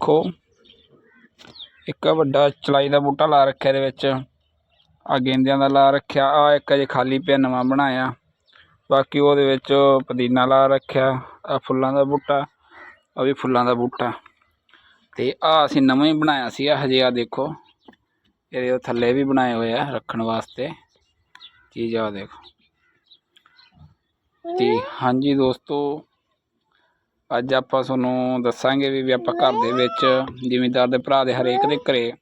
ਖੋ ਇੱਕ ਵੱਡਾ ਚਲਾਈ ਦਾ ਬੂਟਾ ਲਾ ਰੱਖਿਆ ਇਹਦੇ ਵਿੱਚ। ਆ ਗੇਂਦਿਆਂ ਦਾ ਲਾ ਰੱਖਿਆ। ਆ ਇੱਕ ਅਜੇ ਖਾਲੀ ਪਿਆ, ਨਵਾਂ ਬਣਾਇਆ। ਬਾਕੀ ਉਹਦੇ ਵਿੱਚ ਪੁਦੀਨਾ ਲਾ ਰੱਖਿਆ ਆ ਫੁੱਲਾਂ ਦਾ ਬੂਟਾ ਆ ਵੀ ਫੁੱਲਾਂ ਦਾ ਬੂਟਾ। ਤੇ ਆ ਅਸੀਂ ਨਵਾਂ ਹੀ ਬਣਾਇਆ ਸੀ ਆ ਹਜੇ ਆ ਦੇਖੋ। ਇਹਦੇ ਥੱਲੇ ਵੀ ਬਣਾਏ ਹੋਏ ਆ ਰੱਖਣ ਵਾਸਤੇ। ਚੀਜ਼ ਆ ਦੇਖੋ। ਤੇ ਹਾਂਜੀ ਦੋਸਤੋ, ਅੱਜ ਆਪਾਂ ਤੁਹਾਨੂੰ ਦੱਸਾਂਗੇ ਵੀ ਆਪਾਂ ਘਰ ਦੇ ਵਿੱਚ ਜ਼ਿਮੀਂਦਾਰ ਦੇ ਭਰਾ ਦੇ ਹਰੇਕ ਦੇ ਘਰੇ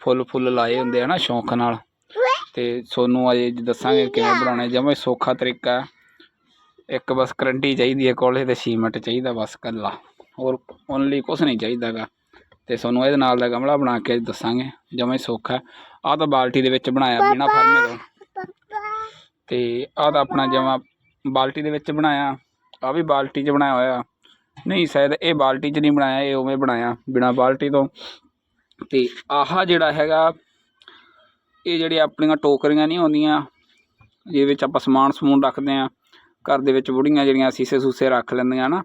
ਫੁੱਲ ਫੁੱਲ ਲਾਏ ਹੁੰਦੇ ਆ ਨਾ ਸ਼ੌਂਕ ਨਾਲ। ਤੇ ਤੁਹਾਨੂੰ ਅੱਜ ਦੱਸਾਂਗੇ ਕਿਵੇਂ ਬਣਾਉਣੇ। ਜਮੇ ਸੌਖਾ ਤਰੀਕਾ। ਇੱਕ ਬਸ ਕਰੰਟੀ ਚਾਹੀਦੀ ਹੈ ਕੋਲੇ ਤੇ ਸੀਮੈਂਟ ਚਾਹੀਦਾ ਬਸ ਕੱਲਾ ਹੋਰ ਓਨਲੀ ਕੁਝ ਨਹੀਂ ਚਾਹੀਦਾਗਾ। ਤੇ ਤੁਹਾਨੂੰ ਇਹਦੇ ਨਾਲ ਦਾ ਗਮਲਾ ਬਣਾ ਕੇ ਦੱਸਾਂਗੇ ਜਮੇ ਸੌਖਾ ਆਹ ਤਾਂ ਬਾਲਟੀ ਦੇ ਵਿੱਚ ਬਣਾਇਆ ਬਿਨਾ ਫਰਮੇ ਤੋਂ। ਤੇ ਆਹ ਤਾਂ ਆਪਣਾ ਜਮਾ ਬਾਲਟੀ ਦੇ ਵਿੱਚ ਬਣਾਇਆ। ਆ ਵੀ ਬਾਲਟੀ 'ਚ ਬਣਾਇਆ ਹੋਇਆ। ਨਹੀਂ ਸ਼ਾਇਦ ਇਹ ਬਾਲਟੀ 'ਚ ਨਹੀਂ ਬਣਾਇਆ ਇਹ ਉਵੇਂ ਬਣਾਇਆ ਬਿਨਾ ਬਾਲਟੀ ਤੋਂ। ਤੇ ਆਹ ਜਿਹੜਾ ਹੈਗਾ ਇਹ ਜਿਹੜੇ ਆਪਣੀਆਂ ਟੋਕਰੀਆਂ ਨਹੀਂ ਹੁੰਦੀਆਂ ਜਿਹਦੇ ਵਿੱਚ ਆਪਾਂ ਸਮਾਨ ਸਮੂਨ ਰੱਖਦੇ ਆ ਘਰ ਦੇ ਵਿੱਚ ਬੁੜੀਆਂ ਜਿਹੜੀਆਂ ਸੀਸੇ ਸੂਸੇ ਰੱਖ ਲੈਂਦੀਆਂ ਨਾ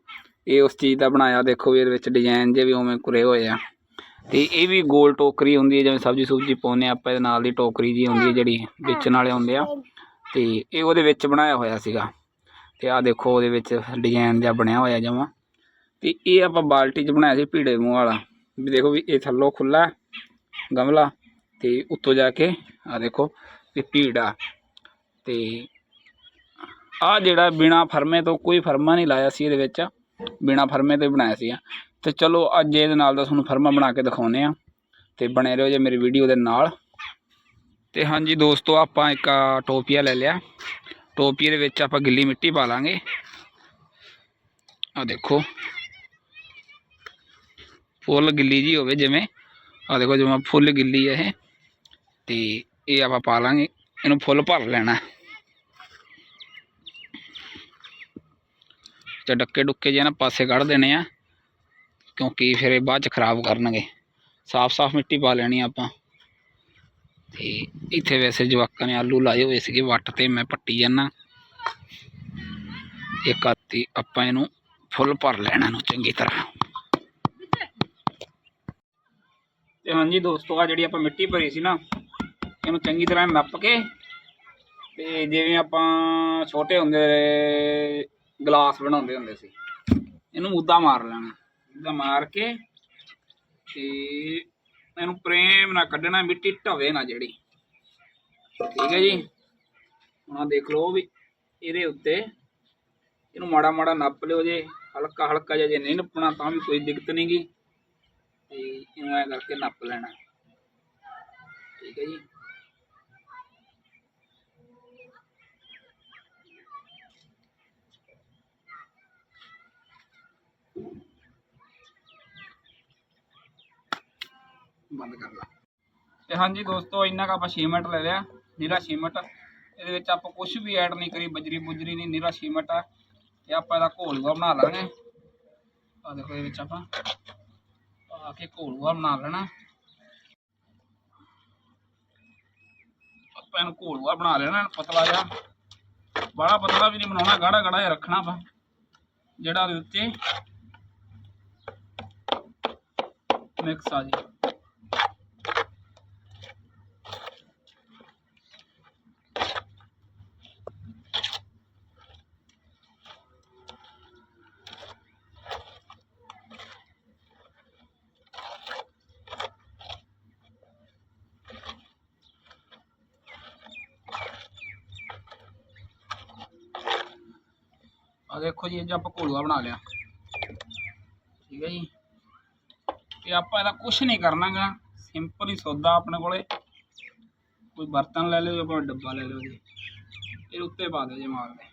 ਇਹ ਉਸ ਚੀਜ਼ ਦਾ ਬਣਾਇਆ। ਦੇਖੋ ਵੀ ਇਹਦੇ ਵਿੱਚ ਡਿਜ਼ਾਈਨ ਜੇ ਵੀ ਉਵੇਂ ਕੁਰੇ ਹੋਏ ਆ। ਤੇ ਇਹ ਵੀ ਗੋਲ ਟੋਕਰੀ ਹੁੰਦੀ ਹੈ, ਜਿਵੇਂ ਸਬਜ਼ੀ ਸੁਬਜ਼ੀ ਪਾਉਂਦੇ ਆ ਆਪਾਂ, ਇਹਦੇ ਨਾਲ ਦੀ ਟੋਕਰੀ ਜੀ ਹੁੰਦੀ ਹੈ ਜਿਹੜੀ ਵੇਚਣ ਵਾਲੇ ਹੁੰਦੇ ਆ। ਤੇ ਇਹ ਉਹਦੇ ਵਿੱਚ ਬਣਾਇਆ ਹੋਇਆ ਸੀਗਾ। ਤੇ ਆਹ ਦੇਖੋ, ਉਹਦੇ ਵਿੱਚ ਡਿਜ਼ਾਈਨ ਜਿਹਾ ਬਣਿਆ ਹੋਇਆ ਜਮਾਂ। ਤੇ ਇਹ ਆਪਾਂ ਬਾਲਟੀ 'ਚ ਬਣਾਇਆ ਸੀ ਭੀੜੇ ਮੂੰਹ ਵਾਲਾ। ਵੀ ਦੇਖੋ ਵੀ ਇਹ ਥੱਲੋਂ ਖੁੱਲਾ ਗਮਲਾ। ਤੇ ਉੱਤੋਂ ਜਾ ਕੇ ਆ ਦੇਖੋ ਵੀ ਭੀੜਾ। ਤੇ ਆ ਜਿਹੜਾ ਬਿਨਾ ਫਰਮੇ ਤੋਂ, ਕੋਈ ਫਰਮਾ ਨਹੀਂ ਲਾਇਆ ਸੀ ਇਹਦੇ ਵਿੱਚ। ਬਿਨਾ ਫਰਮੇ ਤੋਂ ਹੀ ਬਣਾਇਆ ਸੀ ਤੇ ਚਲੋ ਅੱਜ ਇਹਦੇ ਨਾਲ ਦਾ ਤੁਹਾਨੂੰ ਫਰਮਾ ਬਣਾ ਕੇ ਦਿਖਾਉਨੇ ਆ ਤੇ ਬਣੇ ਰਹੋ ਜੇ ਮੇਰੀ ਵੀਡੀਓ ਦੇ ਨਾਲ। ਤੇ ਹਾਂਜੀ ਦੋਸਤੋ, ਆਪਾਂ ਇੱਕ ਟੋਪੀਆ ਲੈ ਲਿਆ। ਟੋਪੀਏ ਦੇ ਵਿੱਚ ਆਪਾਂ ਗਿੱਲੀ ਮਿੱਟੀ ਪਾ ਲਾਂਗੇ। ਆ ਦੇਖੋ। ਫੁੱਲ ਗਿੱਲੀ ਜੀ ਹੋਵੇ ਜਿਵੇਂ। ਆ ਦੇਖੋ ਜਿਵੇਂ ਫੁੱਲ ਗਿੱਲੀ ਹੈ ਇਹ। ਤੇ ਇਹ ਆਪਾਂ ਪਾ ਲਾਂਗੇ। ਇਹਨੂੰ ਫੁੱਲ ਭਰ ਲੈਣਾ। ਤੇ ਡੱਕੇ ਡੁੱਕੇ ਜੇ ਨਾ ਪਾਸੇ ਕੱਢ ਦੇਣੇ ਆ। ਕਿਉਂਕਿ ਫਿਰ ਇਹ ਬਾਅਦ ਚ ਖਰਾਬ ਕਰਨਗੇ। ਸਾਫ਼-ਸਾਫ਼ ਮਿੱਟੀ ਪਾ ਲੈਣੀ ਆਪਾਂ। ਤੇ ਇੱਥੇ ਵੈਸੇ ਜਵਾਕਾਂ ਨੇ ਆਲੂ ਲਾਏ ਹੋਏ ਸੀਗੇ, ਵੱਟ ਤੇ ਮੈਂ ਪੱਟੀ ਜਾਂਦਾ ਇੱਕ ਆਤੀ ਆਪਾਂ ਇਹਨੂੰ ਫੁੱਲ ਭਰ ਲੈਣਾ ਨੂੰ ਚੰਗੀ ਤਰ੍ਹਾਂ। ਤੇ ਹਾਂਜੀ ਦੋਸਤੋ ਆ ਜਿਹੜੀ ਆਪਾਂ ਮਿੱਟੀ ਭਰੀ ਸੀ ਨਾ, ਇਹਨੂੰ ਚੰਗੀ ਤਰ੍ਹਾਂ ਨੱਪ ਕੇ ਤੇ ਜਿਵੇਂ ਆਪਾਂ ਛੋਟੇ ਹੁੰਦੇ ਗਲਾਸ ਬਣਾਉਂਦੇ ਹੁੰਦੇ ਸੀ, ਇਹਨੂੰ ਮੁੱਦਾ ਮਾਰ ਲੈਣਾ। ਮੁੱਦਾ ਮਾਰ ਕੇ ਤੇ ਇਹਨੂੰ ਪ੍ਰੇਮ ਨਾਲ ਕੱਢਣਾ, ਮਿੱਟੀ ਢਵੇ ਨਾ ਜਿਹੜੀ। ਠੀਕ ਹੈ ਜੀ? ਹੁਣ ਦੇਖ ਲਓ ਵੀ ਇਹਦੇ ਉੱਤੇ ਇਹਨੂੰ ਮਾੜਾ ਮਾੜਾ ਨੱਪ ਲਿਓ ਜੇ, ਹਲਕਾ ਹਲਕਾ ਜਿਹਾ ਜੇ ਨਹੀਂ ਨੱਪਣਾ ਤਾਂ ਵੀ ਕੋਈ ਦਿੱਕਤ ਨਹੀਂ ਗੀ। ਤੇ ਇਹਨੂੰ ਐ ਕਰਕੇ ਨੱਪ ਲੈਣਾ। ਠੀਕ ਹੈ ਜੀ? ਬੰਦ ਕਰ ਲਾ। ਤੇ ਹਾਂਜੀ ਦੋਸਤੋ, ਇੰਨਾ ਕੁ ਆਪਾਂ ਸੀਮੈਂਟ ਲੈ ਲਿਆ, ਨੀਰਾ ਸੀਮੈਂਟ ਇਹਦੇ ਵਿੱਚ ਆਪਾਂ ਕੁਝ ਵੀ ਐਡ ਨਹੀਂ ਕਰੀ, ਬਜਰੀ ਬੁਜਰੀ ਨਹੀਂ, ਨੀਰਾ ਸੀਮੈਂਟ ਆ ਤੇ ਆਪਾਂ ਇਹਦਾ ਘੋਲੂਆ ਬਣਾ ਲਾਂਗੇ। ਆ ਦੇਖੋ ਇਹਦੇ ਵਿੱਚ ਆਪਾਂ ਪਾ ਕੇ ਘੋਲੂਆ ਬਣਾ ਲੈਣਾ। ਆਪਾਂ ਇਹਨੂੰ ਘੋਲੂਆ ਬਣਾ ਲੈਣਾ ਪਤਲਾ ਜਿਹਾ। ਬੜਾ ਪਤਲਾ ਵੀ ਨਹੀਂ ਬਣਾਉਣਾ, ਗਾੜਾ ਗਾੜਾ ਜਿਹਾ ਰੱਖਣਾ ਆਪਾਂ, ਜਿਹੜਾ ਉਹਦੇ ਉੱਤੇ ਮਿਕਸ ਆ ਜੀ। ਆ ਦੇਖੋ ਜੀ, ਇਹ ਆਪਾਂ ਘੋਲਵਾ ਬਣਾ ਲਿਆ। ਠੀਕ ਹੈ ਜੀ। ਤੇ ਆਪਾਂ ਇਹਦਾ ਕੁਝ ਨਹੀਂ ਕਰਨਾਗਾ। ਸਿੰਪਲ ਹੀ ਸੌਦਾ ਆਪਣੇ ਕੋਲੇ। ਕੋਈ ਬਰਤਨ ਲੈ ਲਿਓ ਜਾਂ ਕੋਈ ਡੱਬਾ ਲੈ ਲਿਓ ਜੀ। ਇਹ ਉੱਤੇ ਪਾ ਦਿਓ ਜੀ ਮਾਲ ਦੇ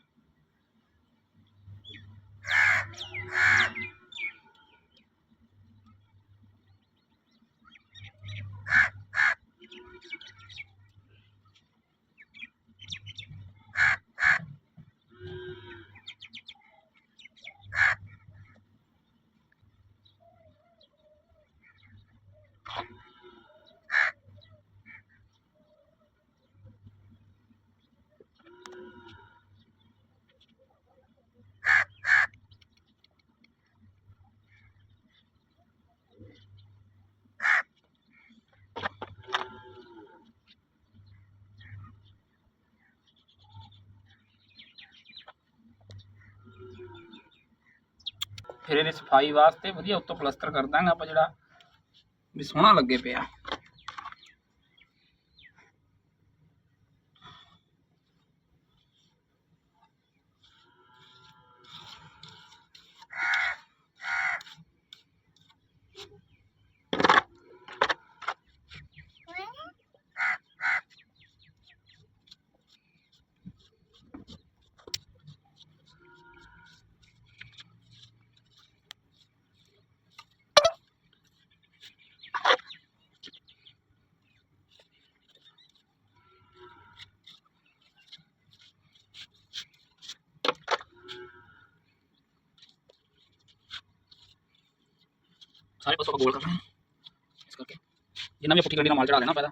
ਫਿਰ ਇਹਦੀ ਸਫ਼ਾਈ ਵਾਸਤੇ ਵਧੀਆ ਉੱਤੋਂ ਪਲਸਤਰ ਕਰ ਦਾਂਗੇ ਆਪਾਂ ਜਿਹੜਾ ਵੀ ਸੋਹਣਾ ਲੱਗੇ ਪਿਆ। ਸਾਰੇ ਪਾਸੋਂ ਆਪਾਂ ਗੋਲ ਕਰਨਾ। ਇਸ ਕਰਕੇ। ਜਿੰਨਾ ਵੀ ਪੁੱਠੀ ਗੱਡੀ ਨਾਲ ਮਾਲ ਚੜਾ ਦੇਣਾ ਪੈਦਾ।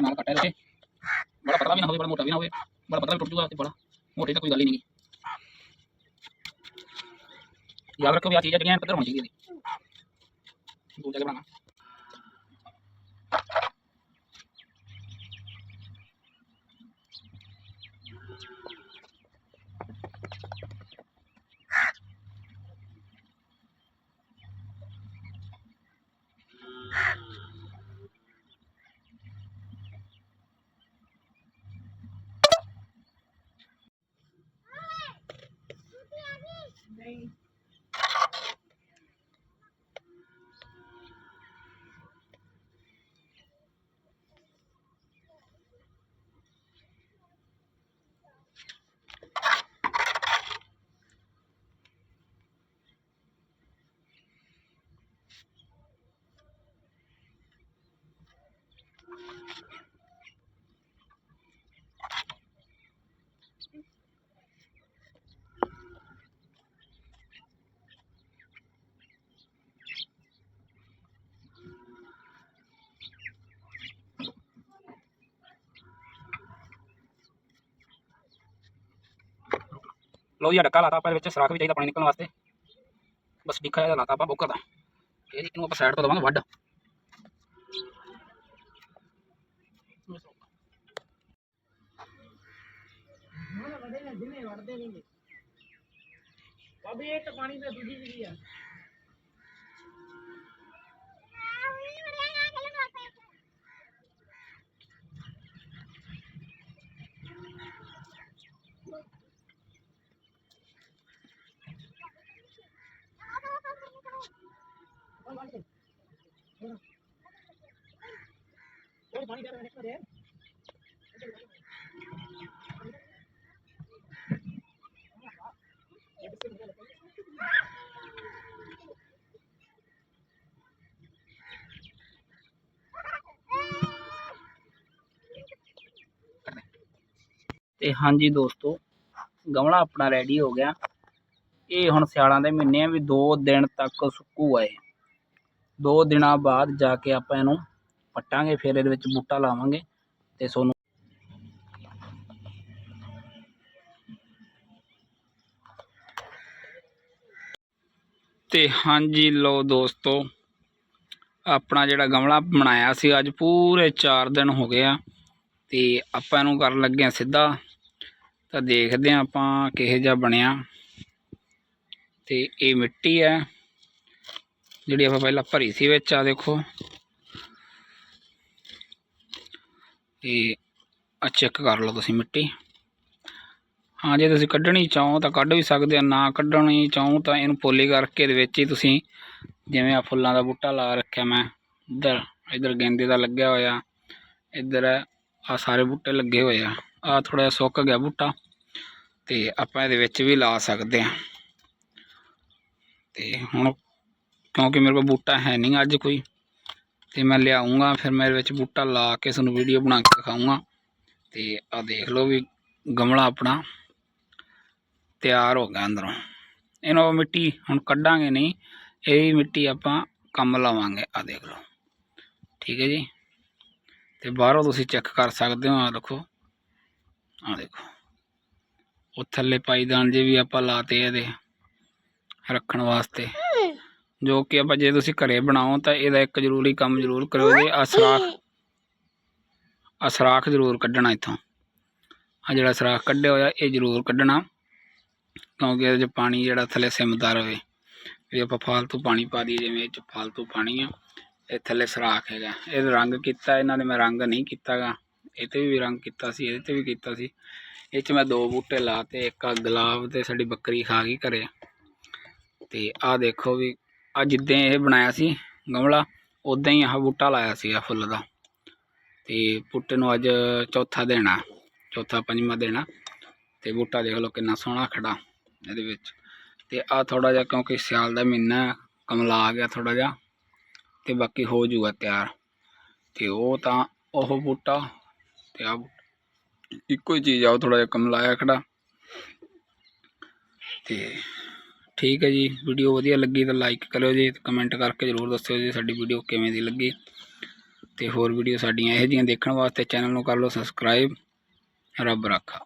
ਨਾਲ ਕੱਟਿਆ ਰੱਖੇ ਬੜਾ ਪਤਲਾ ਵੀ ਨਾ ਹੋਵੇ, ਬੜਾ ਮੋਟਾ ਵੀ ਨਾ ਹੋਵੇ। ਬੜਾ ਪਤਲਾ ਵੀ ਟੁੱਟ ਜੂਗਾ, ਤੇ ਬੜਾ ਮੋਟੇ ਤਾਂ ਕੋਈ ਗੱਲ ਹੀ ਨਹੀਂ ਯਾਦ ਰੱਖੋ ਵੀ ਆ ਚੀਜ਼ਾਂ ਜਿਹੜੀਆਂ ਪੱਧਰ ਹੋਣੀ ਚਾਹੀਦੀ ਇਹਦੀ ਦੂਜਾ ਬਣਾਉਣਾ। ਲਓ ਜੀ ਡੱਕਾ ਲਾਤਾ ਆਪਾਂ ਵਿੱਚ, ਸਰਾਖ ਵੀ ਚਾਹੀਦਾ ਪਾਣੀ ਨਿਕਲਣ ਵਾਸਤੇ। ਬਸ ਡਿੱਕਾ ਜਿਹਾ ਲਾਤਾ ਆਪਾਂ ਬੋਕਰ ਦਾ। ਇਹ ਇਹਨੂੰ ਆਪਾਂ ਸਾਈਡ ਤੋਂ ਦਵਾਂਗੇ, ਵੱਢ। ਬਾਬੇ, ਇਹ ਤਾਂ ਪਾਣੀ ਤੇ ਦੂਜੀ ਜਿਹੜੀ ਆ ਉਹ ਪਾਣੀ ਦੇ ਰਿਹਾ ਹੈ ਤੇ ਹਾਂਜੀ ਦੋਸਤੋ ਗਮਲਾ ਆਪਣਾ ਰੈਡੀ ਹੋ ਗਿਆ ਇਹ ਹੁਣ ਸਿਆਲਾਂ ਦੇ ਮਹੀਨੇ ਆ ਵੀ 2 ਦਿਨ ਤੱਕ ਸੁੱਕੂਗਾ ਇਹ 2 ਦਿਨਾਂ ਬਾਅਦ ਜਾ ਕੇ ਆਪਾਂ ਇਹਨੂੰ ਪੱਟਾਂਗੇ, ਫਿਰ ਇਹਦੇ ਵਿੱਚ ਬੂਟਾ ਲਾਵਾਂਗੇ ਤੇ ਸੋਨੂੰ ਤੇ ਹਾਂਜੀ ਲੋ ਦੋਸਤੋ, ਆਪਣਾ ਜਿਹੜਾ ਗਮਲਾ ਬਣਾਇਆ ਸੀ, ਅੱਜ ਪੂਰੇ 4 ਦਿਨ ਹੋ ਗਏ ਆ ਤੇ ਆਪਾਂ ਇਹਨੂੰ ਕਰਨ ਲੱਗੇ ਆ ਸਿੱਧਾ। ਤਾਂ ਦੇਖਦੇ ਆ ਆਪਾਂ ਕਿਹੋ ਜਿਹਾ ਬਣਿਆ। ਤੇ ਇਹ ਮਿੱਟੀ ਹੈ। ਜਿਹੜੀ ਆਪਾਂ ਪਹਿਲਾਂ ਭਰੀ ਸੀ ਵਿੱਚ ਆ ਦੇਖੋ। ਇਹ ਆ ਚੈੱਕ ਕਰ ਲਓ ਤੁਸੀਂ ਮਿੱਟੀ। ਹਾਂ, ਜੇ ਤੁਸੀਂ ਕੱਢਣੀ ਚਾਹੋ ਤਾਂ ਕੱਢ ਵੀ ਸਕਦੇ ਆ, ਨਾ ਕੱਢਣੀ ਚਾਹੋ ਤਾਂ ਇਹਨੂੰ ਪੋਲੀ ਕਰਕੇ ਇਹਦੇ ਵਿੱਚ ਹੀ ਤੁਸੀਂ ਜਿਵੇਂ ਆ ਫੁੱਲਾਂ ਦਾ ਬੂਟਾ ਲਾ ਰੱਖਿਆ ਮੈਂ, ਇੱਧਰ ਇੱਧਰ ਗੇਂਦੇ ਦਾ ਲੱਗਿਆ ਹੋਇਆ, ਇੱਧਰ ਆ ਸਾਰੇ ਬੂਟੇ ਲੱਗੇ ਹੋਏ ਆ। ਆ ਥੋੜਾ ਜਿਹਾ ਸੁੱਕ ਗਿਆ ਬੂਟਾ ਤੇ ਆਪਾਂ ਇਹਦੇ ਵਿੱਚ ਵੀ ਲਾ ਸਕਦੇ ਆ। ਤੇ ਹੁਣ ਕਿਉਂਕਿ ਮੇਰੇ ਕੋਲ ਬੂਟਾ ਹੈ ਨਹੀਂ ਅੱਜ ਕੋਈ, ਤੇ ਮੈਂ ਲਿਆਉਂਗਾ ਫਿਰ ਮੈਂ ਇਹਦੇ ਵਿੱਚ ਬੂਟਾ ਲਾ ਕੇ ਤੁਹਾਨੂੰ ਵੀਡੀਓ ਬਣਾ ਕੇ ਦਿਖਾਉਂਗਾ ਤੇ ਆ ਦੇਖ ਲਓ ਵੀ ਗਮਲਾ ਆਪਣਾ ਤਿਆਰ ਹੋ ਗਿਆ ਅੰਦਰੋਂ। ਇਹਨੂੰ ਆਪਾਂ ਮਿੱਟੀ ਹੁਣ ਕੱਢਾਂਗੇ ਨਹੀਂ, ਇਹ ਮਿੱਟੀ ਆਪਾਂ ਕੰਮ ਲਾਵਾਂਗੇ ਆ ਦੇਖ ਲਓ। ਠੀਕ ਹੈ ਜੀ? ਤੇ ਬਾਹਰੋਂ ਤੁਸੀਂ ਚੈੱਕ ਕਰ ਸਕਦੇ ਹੋ ਆ ਦੇਖੋ ਆ ਦੇਖੋ। ਉਹ ਥੱਲੇ ਪਾਈਦਾਨ ਜੇ ਵੀ ਆਪਾਂ ਲਾਤੇ ਇਹਦੇ। ਰੱਖਣ ਵਾਸਤੇ। ਜੋ ਕਿ ਆਪਾਂ ਜੇ ਤੁਸੀਂ ਘਰੇ ਬਣਾਓ ਤਾਂ ਇਹਦਾ ਇੱਕ ਜ਼ਰੂਰੀ ਕੰਮ ਜ਼ਰੂਰ ਕਰਿਓ ਜੀ ਆ ਸਰਾਖ। ਆ ਸਰਾਖ ਜ਼ਰੂਰ ਕੱਢਣਾ ਇੱਥੋਂ। ਆ ਜਿਹੜਾ ਸਰਾਖ ਕੱਢਿਆ ਹੋਇਆ ਇਹ ਜ਼ਰੂਰ ਕੱਢਣਾ। ਕਿਉਂਕਿ ਇਹਦੇ 'ਚ ਪਾਣੀ ਜਿਹੜਾ ਥੱਲੇ ਸਿਮਦਾ ਰਵੇ। ਵੀ ਆਪਾਂ ਫਾਲਤੂ ਪਾਣੀ ਪਾ ਦਈਏ ਜਿਵੇਂ ਇਹ 'ਚ ਫਾਲਤੂ ਪਾਣੀ ਆ ਇਹ ਥੱਲੇ ਸਰਾਖ ਹੈਗਾ। ਇਹ ਰੰਗ ਕੀਤਾ ਇਹਨਾਂ ਨੇ ਮੈਂ ਰੰਗ ਨਹੀਂ ਕੀਤਾਗਾ। ਇਹ ਤੇ ਵੀ ਰੰਗ ਕੀਤਾ ਸੀ ਇਹਦੇ ਤੇ ਵੀ ਕੀਤਾ ਸੀ। ਇਹ 'ਚ ਮੈਂ ਦੋ ਬੂਟੇ ਲਾਤੇ ਇੱਕ ਆ ਗੁਲਾਬ ਤੇ ਸਾਡੀ ਬੱਕਰੀ ਖਾ ਗਈ ਘਰੇ। ਤੇ ਆਹ ਦੇਖੋ ਵੀ ਆ ਜਿੱਦਾਂ ਇਹ ਬਣਾਇਆ ਸੀ ਗਮਲਾ ਉਦਾਂ ਹੀ ਆਹ ਬੂਟਾ ਲਾਇਆ ਸੀਗਾ ਫੁੱਲ ਦਾ। ਤੇ ਬੂਟੇ ਨੂੰ ਅੱਜ ਚੌਥਾ ਦੇਣਾ ਚੌਥਾ ਪੰਜਵਾਂ ਦੇਣਾ ਤੇ ਬੂਟਾ ਦੇਖ ਲਓ ਕਿੰਨਾ ਸੋਹਣਾ ਖੜਾ ਇਹਦੇ ਵਿੱਚ। ਤੇ ਆ ਥੋੜਾ ਜਿਹਾ ਕਿਉਂਕਿ ਸਿਆਲ ਦਾ ਮਹੀਨਾ ਕਮਲਾ ਆ ਗਿਆ ਥੋੜਾ ਜਿਹਾ, ਤੇ ਬਾਕੀ ਹੋ ਜੂਗਾ ਤਿਆਰ। ਤੇ ਉਹ ਤਾਂ ਉਹ ਬੂਟਾ ਤੇ ਆ ਇੱਕੋ ਹੀ ਚੀਜ਼ ਆ, ਉਹ ਥੋੜਾ ਜਿਹਾ ਕਮਲਾਇਆ ਖੜਾ। ਤੇ ਠੀਕ ਹੈ ਜੀ। ਵੀਡੀਓ ਵਧੀਆ ਲੱਗੀ ਤਾਂ ਲਾਈਕ ਕਰਿਓ ਜੀ ਤੇ ਕਮੈਂਟ ਕਰਕੇ ਜ਼ਰੂਰ ਦੱਸਿਓ ਜੀ ਸਾਡੀ ਵੀਡੀਓ ਕਿਵੇਂ ਦੀ ਲੱਗੀ। ਤੇ ਹੋਰ ਵੀਡੀਓ ਸਾਡੀਆਂ ਇਹੋ ਜਿਹੀਆਂ ਦੇਖਣ ਵਾਸਤੇ ਚੈਨਲ ਨੂੰ ਕਰ ਲਓ ਸਬਸਕ੍ਰਾਈਬ ਰੱਬ ਰਾਖਾ।